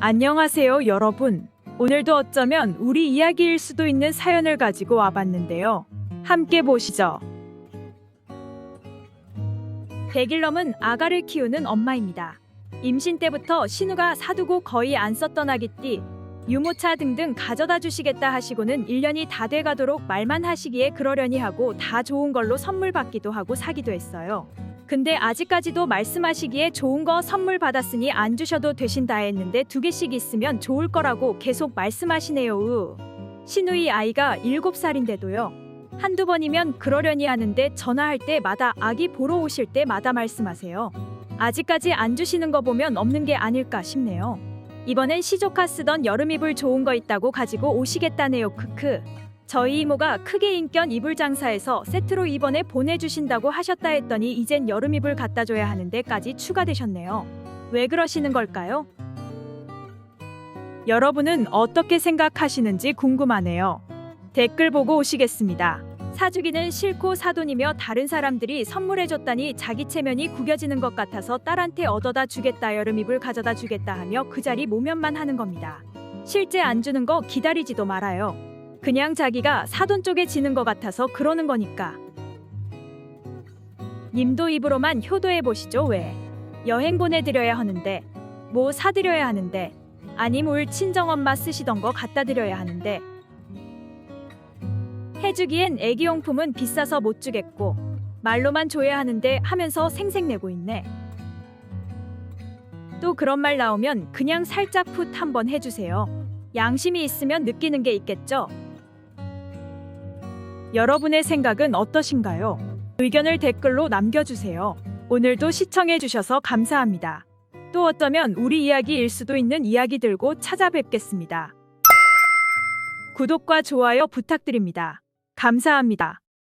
안녕하세요, 여러분. 오늘도 어쩌면 우리 이야기일 수도 있는 사연을 가지고 와봤는데요. 함께 보시죠. 백일럼은 아가를 키우는 엄마입니다. 임신 때부터 신우가 사두고 거의 안 썼던 아기띠, 유모차 등등 가져다 주시겠다 하시고는 1년이 다 돼가도록 말만 하시기에 그러려니 하고 다 좋은 걸로 선물 받기도 하고 사기도 했어요. 근데 아직까지도 말씀하시기에 좋은 거 선물 받았으니 안 주셔도 되신다 했는데 두 개씩 있으면 좋을 거라고 계속 말씀하시네요. 으. 신우이 아이가 7살인데도요. 한두 번이면 그러려니 하는데 전화할 때마다 아기 보러 오실 때마다 말씀하세요. 아직까지 안 주시는 거 보면 없는 게 아닐까 싶네요. 이번엔 시조카 쓰던 여름 이불 좋은 거 있다고 가지고 오시겠다네요. 크크. 저희 이모가 크게 인견 이불 장사해서 세트로 이번에 보내주신다고 하셨다 했더니 이젠 여름 이불 갖다 줘야 하는데까지 추가되셨네요. 왜 그러시는 걸까요? 여러분은 어떻게 생각하시는지 궁금하네요. 댓글 보고 오시겠습니다. 사주기는 싫고 사돈이며 다른 사람들이 선물해줬다니 자기 체면이 구겨지는 것 같아서 딸한테 얻어다 주겠다 여름 이불 가져다 주겠다 하며 그 자리 모면만 하는 겁니다. 실제 안 주는 거 기다리지도 말아요. 그냥 자기가 사돈 쪽에 지는 것 같아서 그러는 거니까. 님도 입으로만 효도해 보시죠 왜? 여행 보내드려야 하는데, 뭐 사드려야 하는데, 아님 울 친정엄마 쓰시던 거 갖다 드려야 하는데. 해주기엔 애기용품은 비싸서 못 주겠고, 말로만 줘야 하는데 하면서 생색내고 있네. 또 그런 말 나오면 그냥 살짝 풋 한번 해주세요. 양심이 있으면 느끼는 게 있겠죠? 여러분의 생각은 어떠신가요? 의견을 댓글로 남겨주세요. 오늘도 시청해주셔서 감사합니다. 또 어쩌면 우리 이야기일 수도 있는 이야기 들고 찾아뵙겠습니다. 구독과 좋아요 부탁드립니다. 감사합니다.